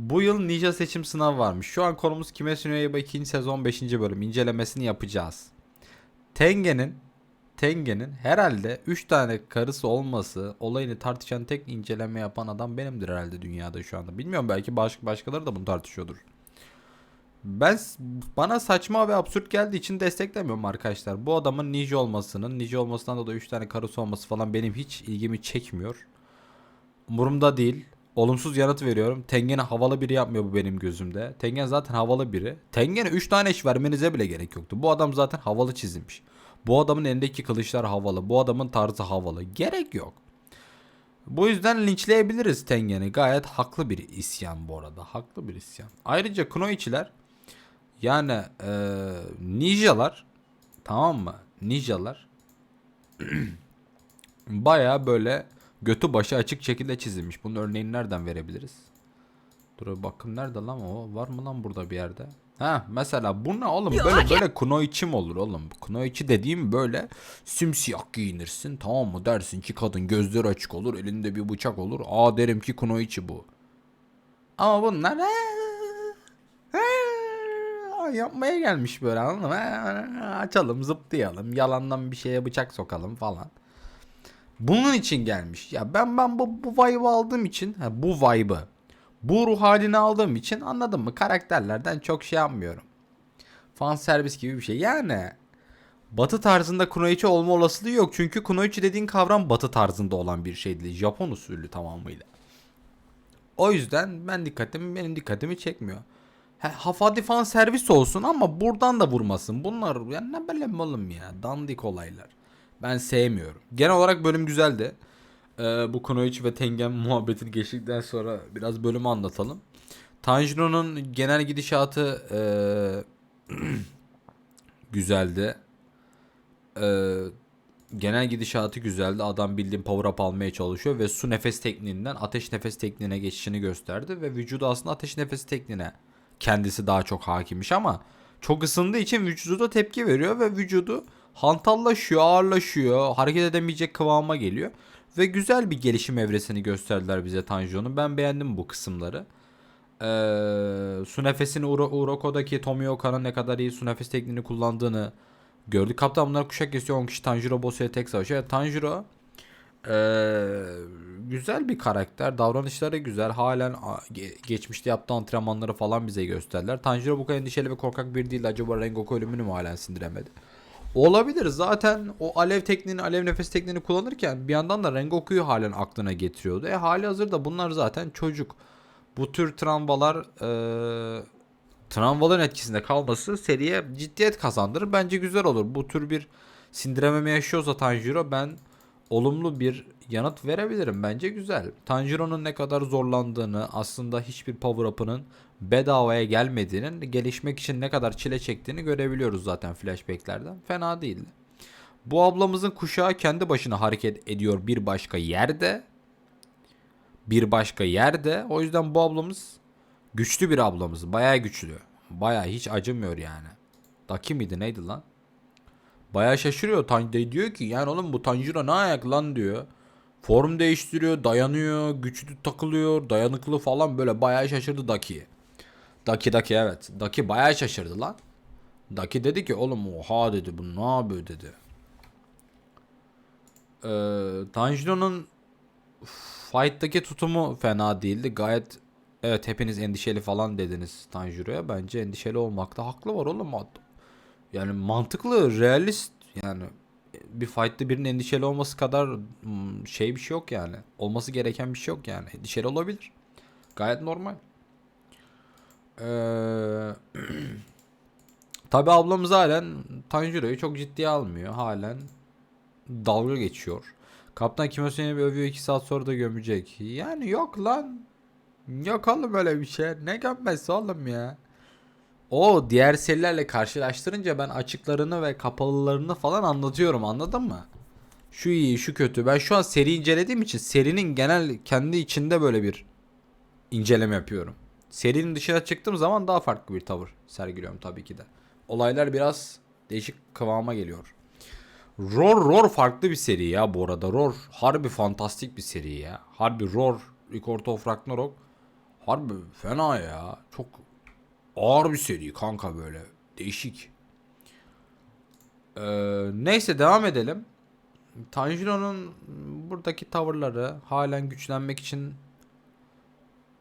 Bu yıl Ninja seçim sınavı varmış. Şu an konumuz Kimetsu no Yaiba 2. sezon 5. bölüm incelemesini yapacağız. Tengen'in Tengen'in herhalde 3 tane karısı olması olayını tartışan tek inceleme yapan adam benimdir herhalde dünyada şu anda. Bilmiyorum belki baş, başkaları da bunu tartışıyordur. Ben bana saçma ve absürt geldiği için desteklemiyorum arkadaşlar. Bu adamın ninja olmasının, ninja olmasından dolayı 3 tane karısı olması falan benim hiç ilgimi çekmiyor. Umurumda değil. Olumsuz yanıt veriyorum. Tengen'i havalı biri yapmıyor bu benim gözümde. Tengen zaten havalı biri. Tengen'e 3 tane iş vermenize bile gerek yoktu. Bu adam zaten havalı çizilmiş. Bu adamın elindeki kılıçlar havalı. Bu adamın tarzı havalı. Gerek yok. Bu yüzden linçleyebiliriz Tengen'i. Gayet haklı bir isyan bu arada. Haklı bir isyan. Ayrıca Kunoichi'ler yani eee ninjalar tamam mı? Ninjalar baya böyle götü başı açık şekilde çizilmiş. Bunun örneğini nereden verebiliriz? Dur bakın nerede lan o? Var mı lan burada bir yerde? Ha mesela bu ne oğlum? Böyle böyle kunoichi mi olur oğlum? Kunoichi dediğim böyle simsiyah giyinirsin tamam mı? Dersin ki kadın gözleri açık olur, elinde bir bıçak olur. Aa derim ki kunoichi bu. Ama bunlar yapmaya gelmiş böyle anladın mı? Açalım zıplayalım yalandan bir şeye bıçak sokalım falan. Bunun için gelmiş. Ya ben ben bu, bu vibe'ı aldığım için ha, bu vibe'ı bu ruh halini aldığım için anladın mı? Karakterlerden çok şey yapmıyorum. Fan servis gibi bir şey. Yani Batı tarzında kunoichi olma olasılığı yok. Çünkü kunoichi dediğin kavram batı tarzında olan bir şey değil. Japon usulü tamamıyla. O yüzden ben dikkatimi benim dikkatimi çekmiyor. He, hafadi fan servis olsun ama buradan da vurmasın. Bunlar ya ne böyle oğlum ya dandik olaylar. Ben sevmiyorum. Genel olarak bölüm güzeldi. Ee, bu Kunoichi ve Tengen muhabbetini geçtikten sonra biraz bölümü anlatalım. Tanjiro'nun genel gidişatı ee, güzeldi. Ee, genel gidişatı güzeldi. Adam bildiğin power up almaya çalışıyor ve su nefes tekniğinden ateş nefes tekniğine geçişini gösterdi ve vücudu aslında ateş nefes tekniğine kendisi daha çok hakimmiş ama çok ısındığı için vücudu da tepki veriyor ve vücudu hantallaşıyor, ağırlaşıyor, hareket edemeyecek kıvama geliyor. Ve güzel bir gelişim evresini gösterdiler bize Tanjio'nun. Ben beğendim bu kısımları. Ee, su nefesini Uro, Uroko'daki Tomioka'nın ne kadar iyi su nefes tekniğini kullandığını gördük. Kaptan bunlar kuşak kesiyor 10 kişi Tanjiro Bosu'ya tek savaşıyor. Evet, Tanjiro ee, güzel bir karakter. Davranışları güzel. Halen geçmişte yaptığı antrenmanları falan bize gösterdiler. Tanjiro bu kadar endişeli ve korkak bir değil. Acaba Rengoku ölümünü mü halen sindiremedi? Olabilir. Zaten o alev tekniğini, alev nefes tekniğini kullanırken bir yandan da Rengoku'yu halen aklına getiriyordu. E hali hazırda bunlar zaten çocuk. Bu tür travmalar e, travmaların etkisinde kalması seriye ciddiyet kazandırır. Bence güzel olur. Bu tür bir sindirememe yaşıyorsa Tanjiro ben olumlu bir yanıt verebilirim. Bence güzel. Tanjiro'nun ne kadar zorlandığını, aslında hiçbir power up'ının bedavaya gelmediğinin, gelişmek için ne kadar çile çektiğini görebiliyoruz zaten flashbacklerden. Fena değildi. Bu ablamızın kuşağı kendi başına hareket ediyor bir başka yerde. Bir başka yerde. O yüzden bu ablamız güçlü bir ablamız. Bayağı güçlü. Bayağı hiç acımıyor yani. Daki miydi neydi lan? Bayağı şaşırıyor. Tan de diyor ki yani oğlum bu Tanjiro ne ayak lan diyor. Form değiştiriyor, dayanıyor, güçlü takılıyor, dayanıklı falan böyle bayağı şaşırdı Daki. Daki Daki evet. Daki bayağı şaşırdı lan. Daki dedi ki oğlum oha dedi bu ne yapıyor dedi. Ee, Tanjiro'nun fight'taki tutumu fena değildi. Gayet evet hepiniz endişeli falan dediniz Tanjiro'ya. Bence endişeli olmakta haklı var oğlum. Yani mantıklı, realist yani bir fight'ta birinin endişeli olması kadar hmm, şey bir şey yok yani. Olması gereken bir şey yok yani. Endişeli olabilir. Gayet normal. Ee, Tabi ablamız halen Tanjiro'yu çok ciddiye almıyor. Halen dalga geçiyor. Kaptan Kimosuni'yi bir övüyor 2 saat sonra da gömecek. Yani yok lan. Yok oğlum öyle bir şey. Ne gömmesi oğlum ya. O diğer serilerle karşılaştırınca ben açıklarını ve kapalılarını falan anlatıyorum anladın mı? Şu iyi şu kötü. Ben şu an seri incelediğim için serinin genel kendi içinde böyle bir inceleme yapıyorum. Serinin dışına çıktığım zaman daha farklı bir tavır sergiliyorum tabii ki de. Olaylar biraz değişik kıvama geliyor. Roar Roar farklı bir seri ya bu arada. Roar harbi fantastik bir seri ya. Harbi Roar Record of Ragnarok Harbi fena ya. Çok ağır bir seri kanka böyle. Değişik. Ee, neyse devam edelim. Tanjiro'nun buradaki tavırları halen güçlenmek için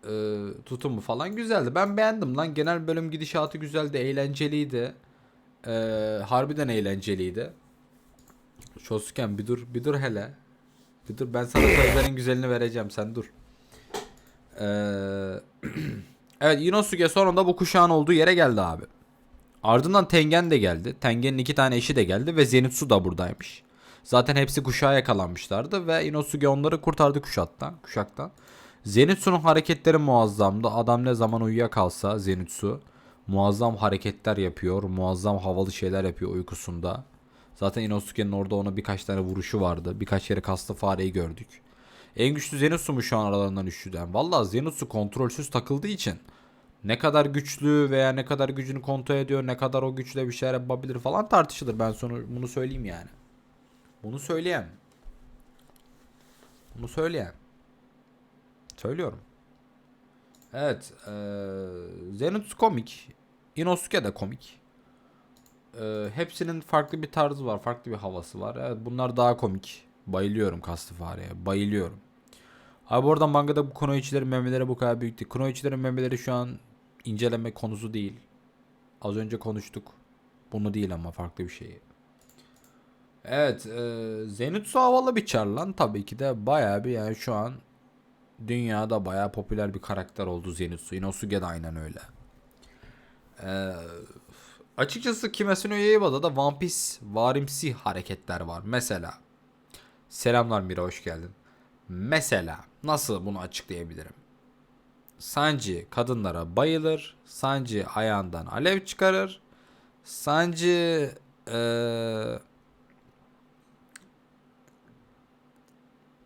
e, tutumu falan güzeldi. Ben beğendim lan. Genel bölüm gidişatı güzeldi, eğlenceliydi. E, harbiden eğlenceliydi. Shosuken bir dur, bir dur hele. Bir dur ben sana sözlerin güzelini vereceğim sen dur. Ee, evet Inosuke sonunda bu kuşağın olduğu yere geldi abi. Ardından Tengen de geldi. Tengen'in iki tane eşi de geldi ve Zenitsu da buradaymış. Zaten hepsi kuşağa yakalanmışlardı ve Inosuke onları kurtardı kuşaktan. kuşaktan. Zenitsu'nun hareketleri muazzamdı. Adam ne zaman uyuyakalsa Zenitsu muazzam hareketler yapıyor. Muazzam havalı şeyler yapıyor uykusunda. Zaten Inosuke'nin orada ona birkaç tane vuruşu vardı. Birkaç yere kaslı fareyi gördük. En güçlü Zenitsu mu şu an aralarından üçlüden? Valla Zenitsu kontrolsüz takıldığı için ne kadar güçlü veya ne kadar gücünü kontrol ediyor, ne kadar o güçle bir şeyler yapabilir falan tartışılır. Ben sonra bunu söyleyeyim yani. Bunu söyleyeyim. Bunu söyleyeyim. Söylüyorum. Evet. Ee, Zenitsu komik. Inosuke de komik. Ee, hepsinin farklı bir tarzı var. Farklı bir havası var. Evet bunlar daha komik. Bayılıyorum kastı fareye. Bayılıyorum. Abi bu arada mangada bu Kunoichi'lerin memeleri bu kadar büyük değil. Kunoichi'lerin memeleri şu an inceleme konusu değil. Az önce konuştuk. Bunu değil ama farklı bir şeyi. Evet. E, Zenitsu havalı bir çar lan. Tabii ki de bayağı bir yani şu an dünyada bayağı popüler bir karakter oldu Zenitsu. Inosuke de aynen öyle. Ee, açıkçası Kimetsu no Yaiba'da da One Piece varimsi hareketler var. Mesela Selamlar Mira hoş geldin. Mesela nasıl bunu açıklayabilirim? Sanji kadınlara bayılır. Sanji ayağından alev çıkarır. Sanji eee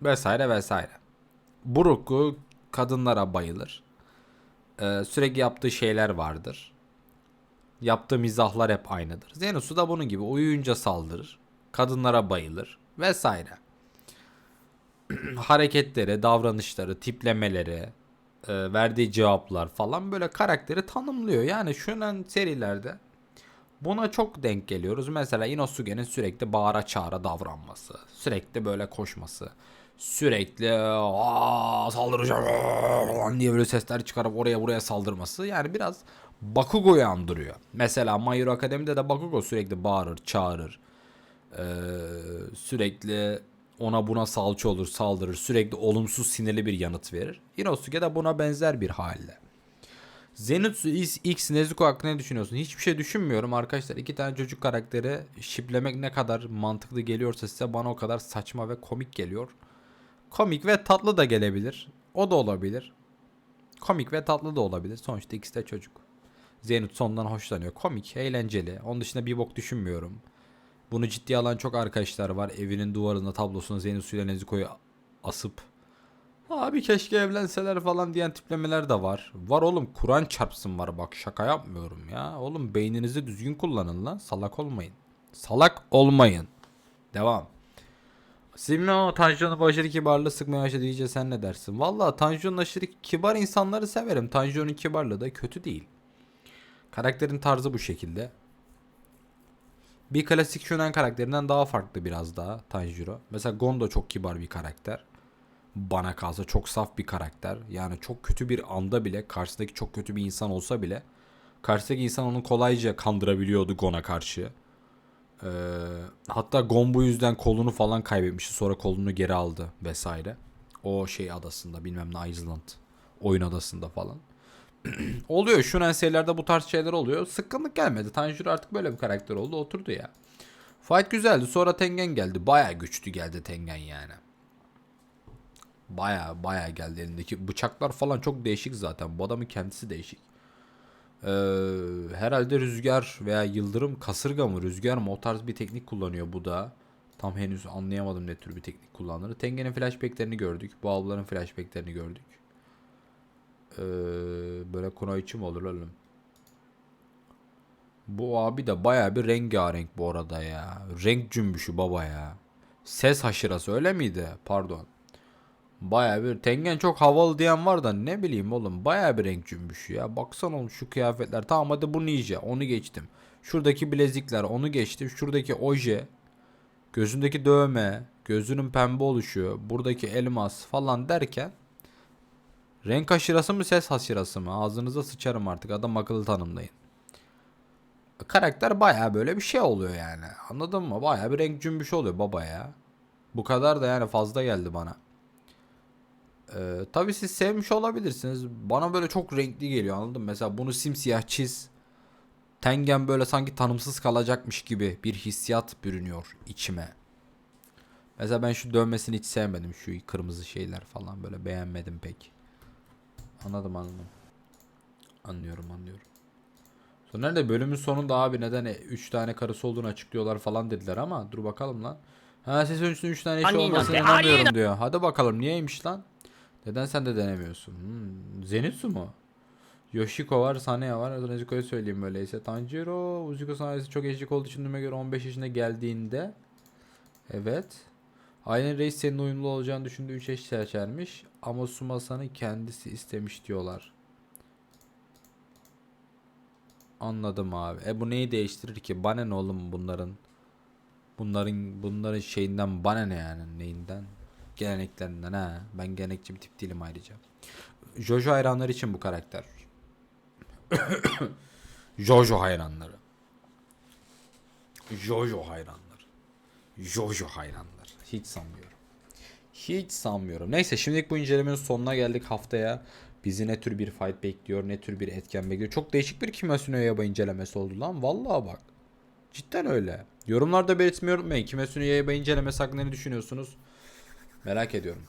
vesaire vesaire. Buruku kadınlara bayılır. Ee, sürekli yaptığı şeyler vardır. Yaptığı mizahlar hep aynıdır. Zenitsu da bunun gibi uyuyunca saldırır. Kadınlara bayılır vesaire. Hareketleri, davranışları, tiplemeleri, e, verdiği cevaplar falan böyle karakteri tanımlıyor. Yani şunan serilerde Buna çok denk geliyoruz. Mesela Inosuke'nin sürekli bağıra çağıra davranması. Sürekli böyle koşması. Sürekli Aa, saldıracağım falan diye böyle sesler çıkarıp oraya buraya saldırması. Yani biraz Bakugo'yu andırıyor. Mesela My Hero Academy'de de Bakugo sürekli bağırır, çağırır. Ee, sürekli ona buna salça olur, saldırır. Sürekli olumsuz sinirli bir yanıt verir. Inosuke de buna benzer bir halde. Zenitsu X Nezuko hakkında ne düşünüyorsun? Hiçbir şey düşünmüyorum arkadaşlar. İki tane çocuk karakteri şiplemek ne kadar mantıklı geliyorsa size bana o kadar saçma ve komik geliyor. Komik ve tatlı da gelebilir. O da olabilir. Komik ve tatlı da olabilir. Sonuçta ikisi de çocuk. Zenitsu ondan hoşlanıyor. Komik, eğlenceli. Onun dışında bir bok düşünmüyorum. Bunu ciddiye alan çok arkadaşlar var. Evinin duvarında tablosuna Zenitsu ile Nezuko'yu asıp Abi keşke evlenseler falan diyen tiplemeler de var. Var oğlum Kur'an çarpsın var bak şaka yapmıyorum ya. Oğlum beyninizi düzgün kullanın lan. Salak olmayın. Salak olmayın. Devam. Simno Tanju'nun bu aşırı kibarlığı sıkmaya başladı iyice sen ne dersin? Valla Tanju'nun aşırı kibar insanları severim. Tanju'nun kibarlığı da kötü değil. Karakterin tarzı bu şekilde. Bir klasik shonen karakterinden daha farklı biraz daha Tanjiro. Mesela Gon da çok kibar bir karakter bana kalsa çok saf bir karakter. Yani çok kötü bir anda bile karşısındaki çok kötü bir insan olsa bile karşısındaki insan onu kolayca kandırabiliyordu Gon'a karşı. Ee, hatta Gon bu yüzden kolunu falan kaybetmişti. Sonra kolunu geri aldı vesaire. O şey adasında bilmem ne Island oyun adasında falan. oluyor şu serilerde bu tarz şeyler oluyor. Sıkkınlık gelmedi. Tanjiro artık böyle bir karakter oldu oturdu ya. Fight güzeldi. Sonra Tengen geldi. Baya güçlü geldi Tengen yani. Baya baya geldi elindeki bıçaklar falan çok değişik zaten. Bu adamın kendisi değişik. Ee, herhalde rüzgar veya yıldırım kasırga mı rüzgar mı o tarz bir teknik kullanıyor bu da. Tam henüz anlayamadım ne tür bir teknik kullanır. Tengen'in flashbacklerini gördük. Bu ablaların flashbacklerini gördük. Ee, böyle Kunoichi mi olur oğlum? Bu abi de baya bir rengarenk bu arada ya. Renk cümbüşü baba ya. Ses haşırası öyle miydi? Pardon. Baya bir Tengen çok havalı diyen var da ne bileyim oğlum baya bir renk cümbüşü ya. Baksana oğlum şu kıyafetler. Tamam hadi bu ninja onu geçtim. Şuradaki bilezikler onu geçtim. Şuradaki oje. Gözündeki dövme. Gözünün pembe oluşu. Buradaki elmas falan derken. Renk aşırası mı ses aşırası mı? Ağzınıza sıçarım artık adam akıllı tanımlayın. Karakter baya böyle bir şey oluyor yani. Anladın mı? Baya bir renk cümbüşü oluyor baba ya. Bu kadar da yani fazla geldi bana. Ee, tabii siz sevmiş olabilirsiniz. Bana böyle çok renkli geliyor anladın mı? Mesela bunu simsiyah çiz. Tengen böyle sanki tanımsız kalacakmış gibi bir hissiyat bürünüyor içime. Mesela ben şu dövmesini hiç sevmedim. Şu kırmızı şeyler falan böyle beğenmedim pek. Anladım anladım. Anlıyorum anlıyorum. Sonra nerede bölümün sonunda abi neden 3 tane karısı olduğunu açıklıyorlar falan dediler ama dur bakalım lan. Ha ses öncüsünün 3 tane eşi Anina olmasına inanmıyorum diyor. Hadi bakalım niyeymiş lan? Neden sen de denemiyorsun? Hmm, Zenitsu mu? Yoshiko var, Saneya var. Nezuko'ya söyleyeyim öyleyse. Tanjiro, Uzuko sayesi çok eşlik olduğu için göre 15 yaşına geldiğinde. Evet. Aynen reis senin uyumlu olacağını düşündüğü 3 eş seçermiş. Ama Sumasa'nın kendisi istemiş diyorlar. Anladım abi. E bu neyi değiştirir ki? Bana ne oğlum bunların? Bunların bunların şeyinden bana ne yani neyinden? Geleneklerinden ha. Ben gelenekçi bir tip değilim ayrıca. Jojo hayranları için bu karakter. Jojo hayranları. Jojo hayranları. Jojo hayranları. Hiç sanmıyorum. Hiç sanmıyorum. Neyse şimdilik bu incelemenin sonuna geldik haftaya. Bizi ne tür bir fight bekliyor, ne tür bir etken bekliyor. Çok değişik bir Kimetsu no Yaiba incelemesi oldu lan. Vallahi bak. Cidden öyle. Yorumlarda belirtmeyi unutmayın. Kimetsu no Yaiba incelemesi hakkında ne düşünüyorsunuz? Merak ediyorum.